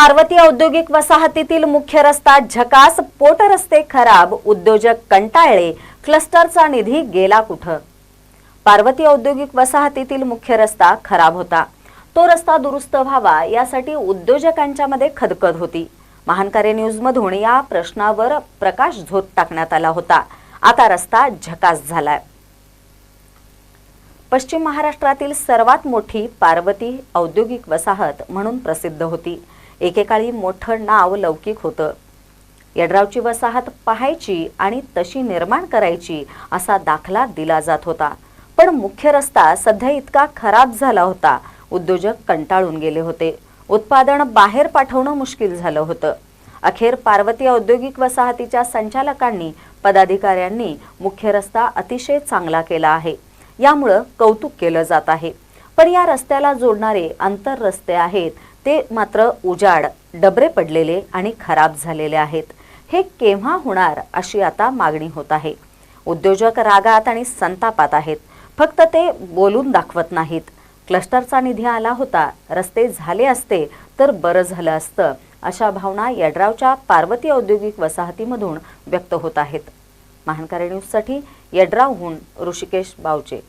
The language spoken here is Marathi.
पार्वती औद्योगिक वसाहतीतील मुख्य रस्ता झकास पोट रस्ते खराब उद्योजक कंटाळले क्लस्टरचा निधी गेला कुठं? पार्वती औद्योगिक वसाहतीतील मुख्य रस्ता खराब होता. तो रस्ता दुरुस्त व्हावा यासाठी उद्योजकांच्या मध्ये खदखद होती. महानकार्य न्यूजमधून या प्रश्नावर प्रकाश झोत टाकण्यात आला होता. आता रस्ता झकास झालाय. पश्चिम महाराष्ट्रातील सर्वात मोठी पार्वती औद्योगिक वसाहत म्हणून प्रसिद्ध होती. एकेकाळी मोठं नाव लौकिक होतं. यड्रावची वसाहत पाहायची आणि तशी निर्माण करायची असा दाखला दिला जात होता. पण मुख्य रस्ता सध्या इतका खराब झाला होता. उद्योजक कंटाळून गेले होते. उत्पादन बाहेर पाठवणं मुश्किल झालं होतं. अखेर पार्वती औद्योगिक वसाहतीच्या संचालकांनी पदाधिकाऱ्यांनी मुख्य रस्ता अतिशय चांगला केला आहे. यामुळं कौतुक केलं जात आहे. पण या रस्त्याला जोडणारे आंतर रस्ते आहेत. ते मात्र उजाड डबरे पडलेले आणि खराब झालेले आहेत. हे केव्हा होणार अशी आता मागणी होत आहे. उद्योजक रागात आणि संतापात आहेत. फक्त ते बोलून दाखवत नाहीत. क्लस्टरचा निधी आला होता. रस्ते झाले असते तर बरं झालं असतं अशा भावना यड्रावच्या पार्वती औद्योगिक वसाहतीमधून व्यक्त होत आहेत. महानकारी न्यूजसाठी यड्रावहून ऋषिकेश बावचे.